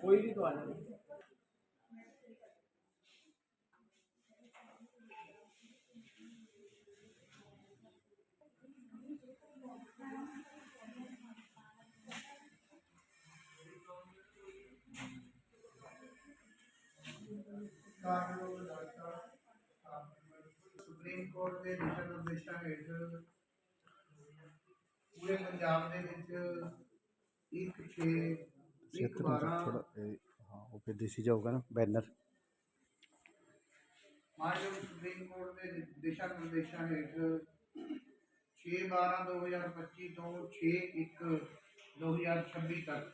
ਕੋਈ ਵੀ ਦਵਾਈ ਕਾਰਯੋਗ doctor supreme court ਦੇ ਦਿਸ਼ਾ ਨਿਰਦੇਸ਼ਾਂ ਹੇਠ ਪੂਰੇ ਪੰਜਾਬ ਦੇ ਵਿੱਚ ਇੱਕ 6 ਇੱਕ ਛੇਤਰ ਨੂੰ 12 ਥੋੜਾ ਹਾਂ ਉਹ ਫਿਰ ਦੇਸੀ ਜਾਊਗਾ ਨਾ ਬੈਨਰ ਮਾਨਯੋਗ ਸੁਪਰੀਮ ਕੋਰਟ ਦੇ ਦਿ- ਦਿਸ਼ਾ ਨਿਰਦੇਸ਼ਾਂ ਹੇਠ 6 12 2025 ਤੋਂ 6 1 2026 ਤੱਕ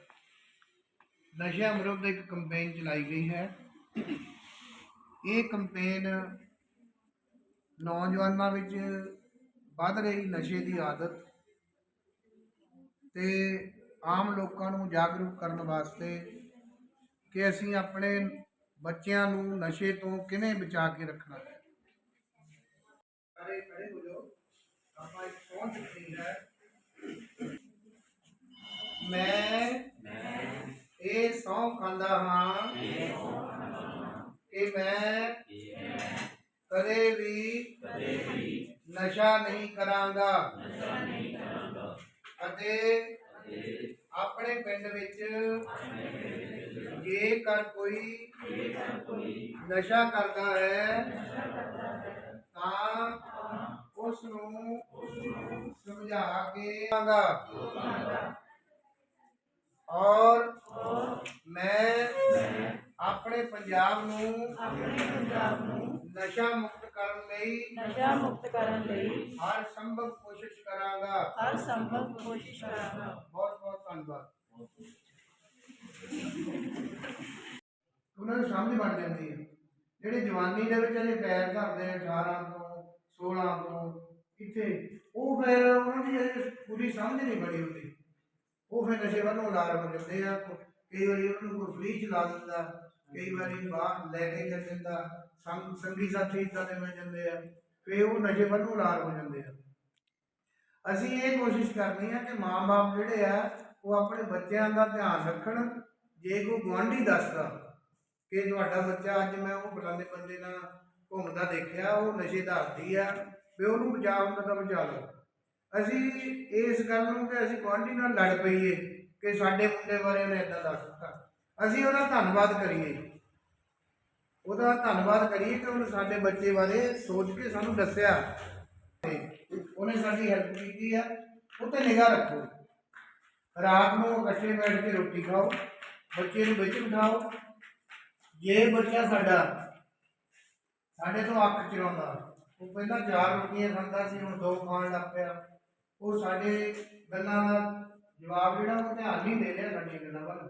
ਨਸ਼ਿਆਂ ਵਿਰੁੱਧ ਇੱਕ ਕੰਪੇਨ ਚਲਾਈ ਗਈ ਹੈ ਇਹ ਕੰਪੇਨ ਨੌਜਵਾਨਾਂ ਵਿੱਚ ਵੱਧ ਰਹੀ ਨਸ਼ੇ ਦੀ ਆਦਤ ਤੇ ਆਮ ਲੋਕਾਂ ਨੂੰ ਜਾਗਰੂਕ ਕਰਨ ਵਾਸਤੇ ਕਿ ਅਸੀਂ ਆਪਣੇ ਬੱਚਿਆਂ ਨੂੰ ਨਸ਼ੇ ਤੋਂ ਕਿਵੇਂ ਬਚਾ ਕੇ ਰੱਖਣਾ ਹੈ। ਅਰੇ ਖੜੇ ਹੋ ਜਾਓ। ਆਪਾਂ ਇੱਕ ਪਹੁੰਚ ਦਿੱਤੀ ਹੈ। ਮੈਂ ਇਹ ਸਹੁੰ ਖਾਂਦਾ ਹਾਂ ਕਿ ਮੈਂ ਕਦੇ ਵੀ ਨਸ਼ਾ ਨਹੀਂ ਕਰਾਂਗਾ। ਅਤੇ ਆਪਣੇ ਪਿੰਡ ਵਿੱਚ ਜੇਕਰ ਕੋਈ ਨਸ਼ਾ ਕਰਦਾ ਹੈ, ਤਾਂ ਉਸ ਨੂੰ ਸਮਝਾ ਕੇ ਆਂਗਾ ਔਰ ਮੈਂ ਆਪਣੇ ਪੰਜਾਬ ਨੂੰ ਨਸ਼ਾ ਮੁਕਤ ਕਰਨ ਲਈ ਨਸ਼ਾ ਮੁਕਤ ਕਰਨ ਲਈ ਹਰ ਸੰਭਵ ਕੋਸ਼ਿਸ਼ ਕਰਾਂਗਾ। ਹਰ ਸੰਭਵ ਕੋਸ਼ਿਸ਼ ਕਰਾਂਗਾ। ਬਹੁਤ ਬਹੁਤ ਧੰਨਵਾਦ। ਉਹਨਾਂ ਨੂੰ ਸਮਝ ਬਣ ਜਾਂਦੀ ਹੈ। ਜਿਹੜੇ ਜਵਾਨੀ ਦੇ ਵਿੱਚ ਅਜੇ ਪੈਰ ਧਰਦੇ ਆ 18 ਤੋਂ 16 ਤੋਂ ਕਿੱਥੇ ਉਹ ਫਿਰ ਉਹਨਾਂ ਦੀ ਪੂਰੀ ਸਮਝ ਨਹੀਂ ਬਣੀ ਹੁੰਦੀ। ਉਹ ਫਿਰ ਨਸ਼ੇ ਵੱਲੋਂ ਲਾਰ ਹੋ ਜਾਂਦੇ ਆ। ਕਈ ਵਾਰੀ ਉਹਨਾਂ ਨੂੰ ਕੋਈ ਫ੍ਰੀ ਚਲਾ ਦਿੰਦਾ, ਕਈ ਵਾਰੀ ਬਾਹਰ ਲੈ ਕੇ ਚੱਲ ਜਾਂਦਾ, ਸੰਗ, ਸੰਗੀ ਸਾਥੀ ਇਦਾਂ ਦੇ ਮਿਲ ਜਾਂਦੇ ਆ, ਫਿਰ ਉਹ ਨਸ਼ੇ ਵੱਲ ਨੂੰ ਲਾਰ ਹੋ ਜਾਂਦੇ ਆ। ਅਸੀਂ ਇਹ ਕੋਸ਼ਿਸ਼ ਕਰਨੀ ਆ ਕਿ ਮਾਂ-ਬਾਪ ਜਿਹੜੇ ਆ, ਉਹ ਆਪਣੇ ਬੱਚਿਆਂ ਦਾ ਧਿਆਨ ਰੱਖਣ। ਜੇ ਕੋਈ ਗੁਆਂਢੀ ਦੱਸਦਾ ਕਿ ਤੁਹਾਡਾ ਬੱਚਾ ਅੱਜ ਮੈਂ ਉਹ ਫਲਾਣੇ ਬੰਦੇ ਨਾਲ ਘੁੰਮਦਾ ਦੇਖਿਆ, ਉਹ ਨਸ਼ੇ ਦਾ ਆਦੀ ਆ ਵੀ ਉਹਨੂੰ ਬਚਾ ਹੁੰਦਾ ਤਾਂ ਬਚਾ ਲਓ। ਅਸੀਂ ਇਸ ਗੱਲ ਨੂੰ ਕਿ ਅਸੀਂ ਗੁਆਂਢੀ ਨਾਲ ਲੜ ਪਈਏ। ਕਿ ਸਾਡੇ ਮੁੰਡੇ ਬਾਰੇ ਉਹਨੇ ਇਦਾਂ ਦੱਸ ਦਿੱਤਾ। ਅਸੀਂ ਉਹਦਾ ਧੰਨਵਾਦ ਕਰੀਏ। ਉਹਦਾ ਧੰਨਵਾਦ ਕਰੀਏ ਕਿ ਉਹਨੇ ਸਾਡੇ ਬੱਚੇ ਬਾਰੇ ਸੋਚ ਕੇ ਸਾਨੂੰ ਦੱਸਿਆ। ਉਹਨੇ ਸਾਡੀ ਹੈਲਪ ਕੀਤੀ ਆ। ਉੱਤੇ ਨਿਗਾਹ ਰੱਖੋ। ਰਾਤ ਨੂੰ ਇਕੱਠੇ ਬੈਠ ਕੇ ਰੋਟੀ ਖਾਓ। ਬੱਚੇ ਨੂੰ ਵਿੱਚ ਬਿਠਾਓ। ਜੇ ਬੱਚਾ ਸਾਡਾ ਸਾਡੇ ਤੋਂ ਅੱਖ ਚਰਾਉਂਦਾ ਉਹ ਪਹਿਲਾਂ ਚਾਰ ਰੋਟੀਆਂ ਖਾਂਦਾ ਸੀ, ਹੁਣ ਦੋ ਖਾਣ ਲੱਗ ਪਿਆ। ਉਹ ਸਾਡੇ ਗੱਲਾਂ ਦਾ ਜਵਾਬ ਜਿਹੜਾ ਉਹ ਧਿਆਨ ਨਹੀਂ ਦੇ ਰਿਹਾ ਸਾਡੀਆਂ ਗੱਲਾਂ ਵੱਲ।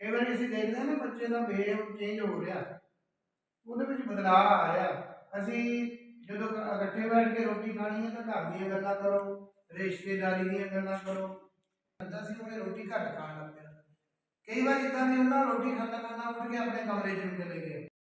ਕਈ ਵਾਰੀ ਅਸੀਂ ਦੇਖਦੇ ਹਾਂ ਨਾ ਬੱਚੇ ਦਾ ਬਿਹੇਵ ਚੇਂਜ ਹੋ ਰਿਹਾ। ਉਹਦੇ ਵਿੱਚ ਬਦਲਾਅ ਆ ਰਿਹਾ। ਅਸੀਂ ਜਦੋਂ ਇਕੱਠੇ ਬੈਠ ਕੇ ਰੋਟੀ ਖਾਣੀ ਹੈ ਤਾਂ ਘਰ ਦੀਆਂ ਗੱਲਾਂ ਕਰੋ, ਰਿਸ਼ਤੇਦਾਰੀ ਦੀਆਂ ਗੱਲਾਂ ਕਰੋ। ਕਹਿੰਦਾ ਸੀ ਉਹਨੇ ਰੋਟੀ ਘੱਟ ਖਾਣ ਲੱਗ ਪਿਆ। ਕਈ ਵਾਰ ਇਦਾਂ ਵੀ ਉਹਨਾਂ ਰੋਟੀ ਖਾਂਦਾ ਖਾਂਦਾ ਉੱਠ ਕੇ ਆਪਣੇ ਕਮਰੇ 'ਚ ਚਲੇ ਗਏ।